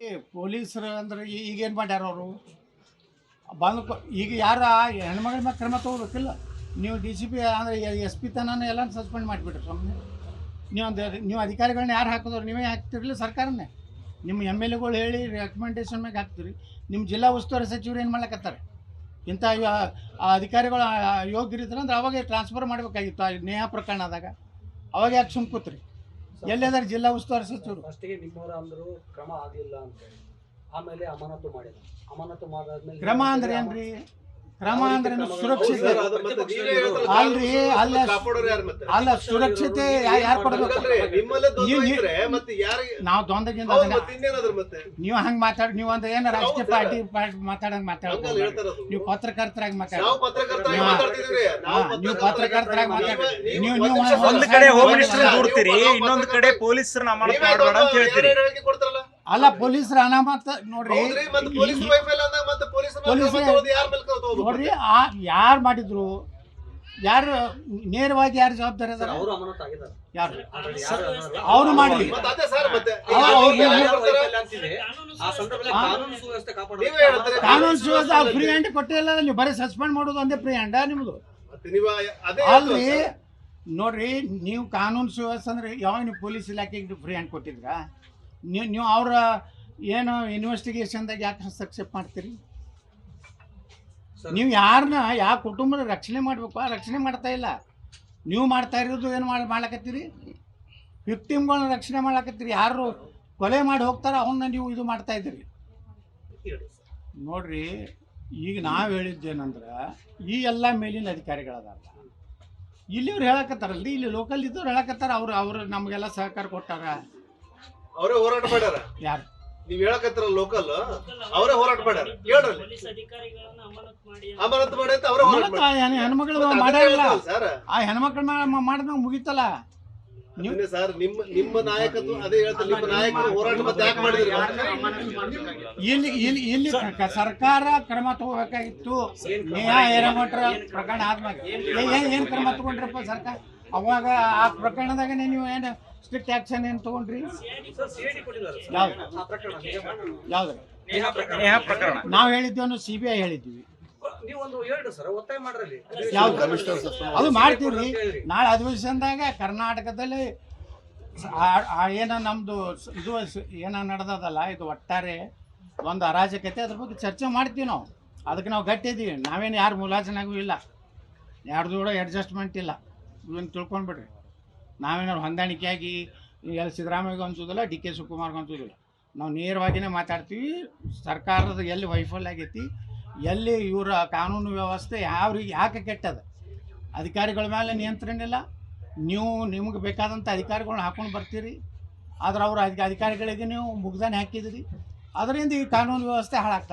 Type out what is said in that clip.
ಏ, ಪೊಲೀಸರು ಅಂದ್ರೆ ಈಗೇನು ಮಾಡ್ಯಾರ ಅವರು? ಬಂದು ಈಗ ಯಾರ ಹೆಣ್ಮಗಳ ಮೇಲೆ ಕ್ರಮ ತಗೋಬೇಕಿಲ್ಲ. ನೀವು ಡಿ ಸಿ ಪಿ ಅಂದರೆ ಎಸ್ ಪಿ ತನನ ಎಲ್ಲ ಸಸ್ಪೆಂಡ್ ಮಾಡಿಬಿಟ್ರಿ ಸ್ವಾಮಿ. ನೀವು ಒಂದು ನೀವು ಅಧಿಕಾರಿಗಳನ್ನ ಯಾರು ಹಾಕಿದ್ರು ನೀವೇ ಹಾಕ್ತಿರಲಿ ಸರ್ಕಾರನೇ. ನಿಮ್ಮ ಎಂ ಎಲ್ ಎಗಳು ಹೇಳಿ ರೆಕಮೆಂಡೇಶನ್ ಮ್ಯಾಗೆ ಹಾಕ್ತೀರಿ. ನಿಮ್ಮ ಜಿಲ್ಲಾ ಉಸ್ತುವಾರಿ ಸಚಿವರು ಏನು ಮಾಡ್ಲಕತ್ತಾರೆ? ಇಂಥ ಅಧಿಕಾರಿಗಳು ಯೋಗ್ಯರಿದ್ರೆ ಅಂದ್ರೆ ಅವಾಗ ಟ್ರಾನ್ಸ್ಫರ್ ಮಾಡಬೇಕಾಗಿತ್ತು ಆ ನೇಹ ಪ್ರಕರಣದಾಗ. ಅವಾಗ ಯಾಕೆ ಸುಮ್ ಕೂತ್ರಿ ಎಲ್ಲಿದಾರೆ ಜಿಲ್ಲಾ ಉಸ್ತುವಾರಿ ಸಚಿವರು? ಫಸ್ಟಿಗೆ ನಿಮ್ಮವರ ಅಂದ್ರು ಕ್ರಮ ಆಗಿಲ್ಲ ಅಂತ ಹೇಳಿ. ಆಮೇಲೆ ಅಮಾನತು ಮಾಡಿದ ಅಮಾನತು ಮಾಡಾದ್ಮೇಲೆ ಕ್ರಮ ಅಂದ್ರೆ ಏನ್ರಿ? ಕ್ರಮ ಅಂದ್ರೆ ಸುರಕ್ಷಿತ. ಅಲ್ರಿ, ಅಲ್ಲ-? ಅಲ್ಲ ಸುರಕ್ಷತೆ ಯಾರು ಕೊಡ್ಬೇಕು? ನೀವು- ದೊಂದಗಿಂದ ನೀವು ಹಂಗೆ ಮಾತಾಡಿ ನೀವು ಅಂದ್ರೆ ಏನ ರಾಜಕೀಯ ಪಾರ್ಟಿ ಪಾರ್ಟಿ ಮಾತಾಡಂಗ್ ಮಾತಾಡೋದು. ನೀವು ಪತ್ರಕರ್ತರಾಗಿ ಮಾತಾಡಿ ನಾವು ಪತ್ರಕರ್ತರಾಗಿ ಮಾತಾಡಿ ನೀವು- ನೀವು ಒಂದು ಕಡೆ ಹೋಮ್ ಮಿನಿಸ್ಟರ್ ದೂರ್ತೀರಿ ಇನ್ನೊಂದ್ ಕಡೆ ಪೊಲೀಸರು ಪೊಲೀಸರನ್ನ ಅಮಾನತು ಅಂತ ಹೇಳ್ತೀರಿ. ಅಲ್ಲ ಪೊಲೀಸರ ಅನಾಮತ ನೋಡ್ರಿ. ನೋಡ್ರಿ ಆ ಯಾರು ಮಾಡಿದ್ರು ಯಾರು ನೇರವಾಗಿ ಯಾರು ಜವಾಬ್ದಾರಿ ಅದಾರ? ಯಾರು? ಅವ್ರು ಮಾಡಿ ಮತ್ತೆ ಅದೇ ಸರ್ ಮತ್ತೆ ಅವ್ರು- ಅವ್ರು- ಅವ್ರು ಯಾರು ಯಾರು ಮಾಡ್ತಾರೆ? ವೈಫಲ್ಯ ಅಂತಿದೆ, ಆ ಸಂದರ್ಭದಲ್ಲಿ ಹಾ. ಕಾನೂನು ಸುವ್ಯವಸ್ಥೆ ಫ್ರೀ ಹ್ಯಾಂಡ್ ಕೊಟ್ಟಿಲ್ಲ ನೀವು ಬರೀ ಸಸ್ಪೆಂಡ್ ಮಾಡೋದು ಒಂದೇ ಫ್ರೀ ಹ್ಯಾಂಡ ನಿಮ್ದು? ಅಲ್ಲಿ ಅಲ್ರಿ ನೋಡ್ರಿ ನೀವು ಕಾನೂನು ಸುವ್ಯವಸ್ಥೆ ಅಂದ್ರೆ ಯಾವಾಗ ನೀವು ಪೊಲೀಸ್ ಇಲಾಖೆಗೆ ಫ್ರೀ ಹ್ಯಾಂಡ್ ಕೊಟ್ಟಿದ್ರ? ನೀವು ನೀವು ಅವರ ಏನು ಇನ್ವೆಸ್ಟಿಗೇಷನ್ದಾಗ ಯಾಕೆ ಹಸ್ತಕ್ಷೇಪ ಮಾಡ್ತೀರಿ? ನೀವು ಯಾರನ್ನ ಯಾವ ಕುಟುಂಬದ ರಕ್ಷಣೆ ಮಾಡಬೇಕು? ಆ ರಕ್ಷಣೆ ಮಾಡ್ತಾ ಇಲ್ಲ. ನೀವು ಮಾಡ್ತಾ ಇರೋದು ಏನು ಮಾಡಿ ಮಾಡ್ಲಕತ್ತೀರಿ? ವಿಕ್ಟಿಮ್ಗಳನ್ನ ರಕ್ಷಣೆ ಮಾಡ್ಲಕತ್ತೀರಿ. ಯಾರು ಕೊಲೆ ಮಾಡಿ ಹೋಗ್ತಾರೋ ಅವನ್ನ ನೀವು ಇದು ಮಾಡ್ತಾ ಇದ್ದೀರಿ. ನೋಡ್ರಿ ಈಗ ನಾವು ಹೇಳಿದ್ದೇನಂದ್ರೆ ಈ ಎಲ್ಲ ಮೇಲಿನ ಅಧಿಕಾರಿಗಳದಾರ. ಇಲ್ಲಿವ್ರು ಹೇಳಕತ್ತಾರಲ್ರಿ? ಇಲ್ಲಿ ಲೋಕಲ್ ಇದ್ದವ್ರು ಹೇಳಕತ್ತಾರ. ಅವ್ರು ಅವ್ರು ನಮಗೆಲ್ಲ ಸಹಕಾರ ಕೊಟ್ಟಾರ. ಅವರೇ ಹೋರಾಟ ಮಾಡ್ಯಾರ? ಯಾರು? ನೀವ್ ಹೇಳಕತ್ತಿರ ಲೋಕಲ್ ಅವರೇ ಹೋರಾಟ ಮಾಡ್ಯಾರ? ಹೇಳ್ರಿ ಪೊಲೀಸ್ ಅಧಿಕಾರಿಗಳನ್ನ ಅಮಾನತು ಮಾಡಿ ಅಂತ. ಅವರೇ ಹೋರಾಟ ಮಾಡ್ಯಾರ. ಹೆಣ್ಮಕ್ಳು ಮತ್ತೆ ಹೇಳ್ತಾರಲ್ಲ ಸರ್. ಆ ಹೆಣ್ಮಕ್ಳು ಮಾಡಿದ್ಮೇಲೆ ಮುಗಿತಲ್ಲ. ನೀವು ಅದನ್ನೇ ಸರ್ ನಿಮ್ಮ ನಿಮ್ಮ ನಾಯಕತ್ವ ಅದೇ ಹೇಳ್ತಾರೆ ನಿಮ್ಮ ನಾಯಕರು ಹೋರಾಟ ಮತ್ತೆ ಯಾಕೆ ಮಾಡಿದ್ರಿ? ಇಲ್ಲಿ ಇಲ್ಲಿ ಇಲ್ಲಿ ಕ- ಸರ್ಕಾರ ಕ್ರಮ ತಗೋಬೇಕಾಗಿತ್ತು. ನೇಹಾ ಏರಮಟ್ರ ಪ್ರಕರಣ ಆದ್ಮೇಲೆ. ಏನ್ ಏನ್ ಕ್ರಮ ತಗೊಂಡ್ರಪ್ಪ ಸರ್ಕಾರ? ಅವಾಗ ಆ ಪ್ರಕರಣದಾಗ ನೀವು ಏನು ಸ್ಟ್ರಿಕ್ಟ್ ಆಕ್ಷನ್ ಏನು ತಗೊಂಡ್ರಿ. ಯಾವ್ದು. ನಾವು ಹೇಳಿದ್ದೇನು ಸಿ ಬಿ ಐ ಯಾವ್ದು? ಅದು ಮಾಡ್ತೀವ್ರಿ. ನಾಳೆ ಅಧಿವೇಶನದಾಗ ಕರ್ನಾಟಕದಲ್ಲಿ ಏನ ನಮ್ಮದು ಇದು ಏನ ನಡೆದದಲ್ಲ, ಇದು ಒಟ್ಟಾರೆ ಒಂದು ಅರಾಜಕತೆ ಅದ್ರ ಬಗ್ಗೆ ಚರ್ಚೆ ಮಾಡ್ತೀವಿ ನಾವು ಅದಕ್ಕೆ ನಾವು ಗಟ್ಟಿ ಇದ್ದೀವಿ ನಾವೇನು ಯಾರು ಮುಲಾಜನಾಗೂ ಇಲ್ಲ ಯಾರ್ದು ಕೂಡ ಅಡ್ಜಸ್ಟ್ಮೆಂಟ್ ಇಲ್ಲ ಇದನ್ನು ತಿಳ್ಕೊಂಡ್ಬಿಡ್ರಿ ನಾವೇನಾದ್ರು ಹೊಂದಾಣಿಕೆಯಾಗಿ ಎಲ್ಲಿ ಸಿದ್ದರಾಮಯ್ಯಗೆ ಅನ್ಸೋದಿಲ್ಲ ಡಿ ಕೆ ಶಿವಕುಮಾರ್ಗೆ ಅನ್ಸೋದಿಲ್ಲ. ನಾವು ನೇರವಾಗಿಯೇ ಮಾತಾಡ್ತೀವಿ, ಸರ್ಕಾರದ ಎಲ್ಲಿ ವೈಫಲ್ಯ ಆಗೈತಿ, ಎಲ್ಲಿ ಇವರ ಕಾನೂನು ವ್ಯವಸ್ಥೆ ಯಾವ ಯಾಕೆ ಕೆಟ್ಟದ? ಅಧಿಕಾರಿಗಳ ಮೇಲೆ ನಿಯಂತ್ರಣ ಇಲ್ಲ. ನೀವು ನಿಮಗೆ ಬೇಕಾದಂಥ ಅಧಿಕಾರಿಗಳನ್ನ ಹಾಕೊಂಡು ಬರ್ತೀರಿ. ಆದ್ರೆ ಅವ್ರ ಅಧಿಕಾರಿಗಳಿಗೆ ನೀವು ಮುಗ್ದಾನೆ ಹಾಕಿದಿರಿ. ಅದರಿಂದ ಈ ಕಾನೂನು ವ್ಯವಸ್ಥೆ ಹಾಳಾಗ್ತದೆ